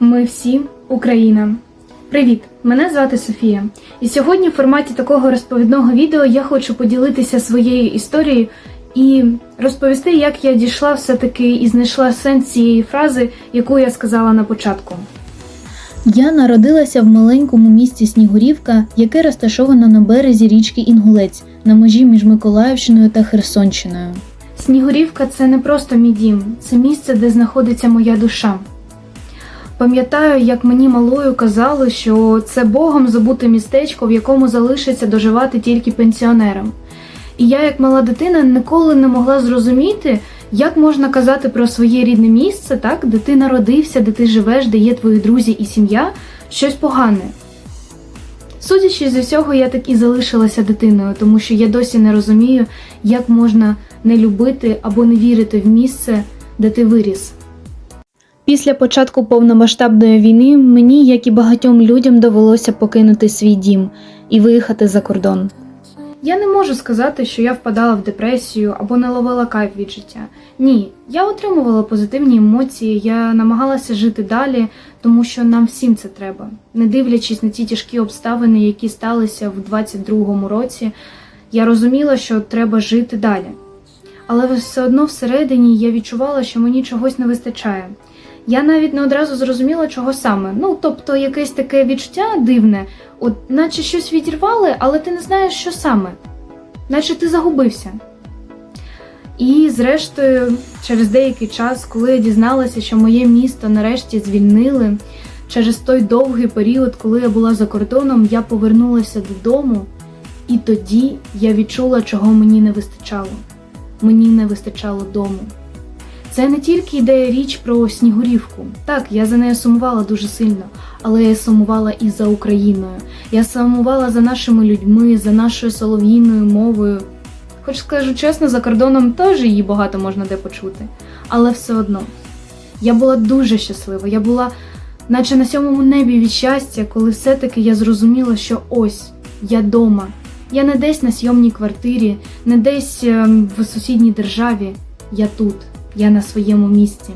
Ми всі Україна. Привіт! Мене звати Софія. І сьогодні в форматі такого розповідного відео я хочу поділитися своєю історією і розповісти, як я дійшла все-таки і знайшла сенс цієї фрази, яку я сказала на початку. Я народилася в маленькому місті Снігурівка, яке розташовано на березі річки Інгулець на межі між Миколаївщиною та Херсонщиною. Снігурівка це не просто мій дім, це місце, де знаходиться моя душа. Пам'ятаю, як мені малою казали, що це Богом забуте містечко, в якому залишиться доживати тільки пенсіонерам. І я, як мала дитина, ніколи не могла зрозуміти, як можна казати про своє рідне місце, так, де ти народився, де ти живеш, де є твої друзі і сім'я, щось погане. Судячи зі всього, я так і залишилася дитиною, тому що я досі не розумію, як можна не любити або не вірити в місце, де ти виріс. Після початку повномасштабної війни мені, як і багатьом людям, довелося покинути свій дім і виїхати за кордон. Я не можу сказати, що я впадала в депресію або не ловила кайф від життя. Є, я отримувала позитивні емоції, я намагалася жити далі, тому що нам всім це треба. Не дивлячись на ті тяжкі обставини, які сталися в 22-му році, я розуміла, що треба жити далі. Але все одно всередині я відчувала, що мені чогось не вистачає. Я навіть не одразу зрозуміла, чого саме. Ну, тобто, якесь таке відчуття дивне, от наче щось відірвали, але ти не знаєш, що саме, наче ти загубився. І, зрештою, через деякий час, коли я дізналася, що моє місто нарешті звільнили, через той довгий період, коли я була за кордоном, я повернулася додому, і тоді я відчула, чого мені не вистачало. Мені не вистачало дому. Це не тільки йде річ про Снігурівку. Так, я за нею сумувала дуже сильно, але я сумувала і за Україною. Я сумувала за нашими людьми, за нашою солов'їною мовою. Хоч скажу чесно, за кордоном теж її багато можна де почути. Але все одно. Я була дуже щаслива. Я була, наче на сьомому небі від щастя, коли все-таки я зрозуміла, що ось я дома. Я не десь на сйомній квартирі, не десь ем, в сусідній державі. Я тут, я на своєму місці.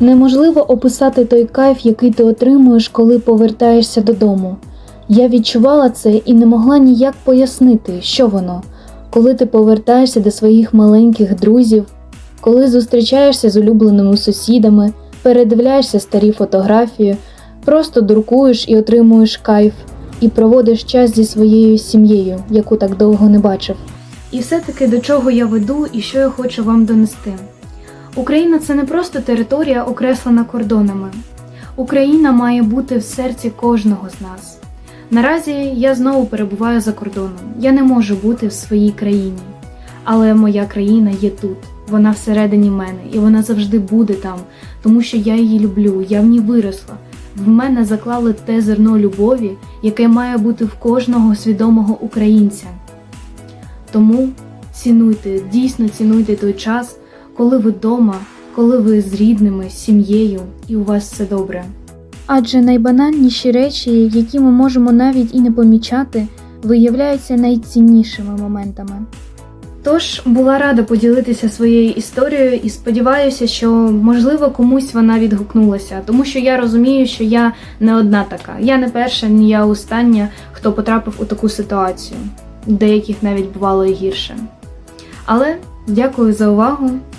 Неможливо описати той кайф, який ти отримуєш, коли повертаєшся додому. Я відчувала це і не могла ніяк пояснити, що воно, коли ти повертаєшся до своїх маленьких друзів, коли зустрічаєшся з улюбленими сусідами, передивляєшся старі фотографії, просто дуркуєш і отримуєш кайф, і проводиш час зі своєю сім'єю, яку так довго не бачив. І все-таки до чого я веду і що я хочу вам донести. Україна це не просто територія, окреслена кордонами. Україна має бути в серці кожного з нас. Наразі я знову перебуваю за кордоном. Я не можу бути в своїй країні. Але моя країна є тут, вона всередині мене, і вона завжди буде там, тому що я її люблю, я в ній виросла. В мене заклали те зерно любові, яке має бути в кожного свідомого українця. Тому цінуйте, дійсно цінуйте той час, коли ви вдома, коли ви з рідними, з сім'єю, і у вас все добре. Адже найбанальніші речі, які ми можемо навіть і не помічати, виявляються найціннішими моментами. Тож була рада поділитися своєю історією і сподіваюся, що можливо комусь вона відгукнулася, тому що я розумію, що я не одна така. Я не перша, ні я остання, хто потрапив у таку ситуацію. Деяких навіть бувало і гірше. Але дякую за увагу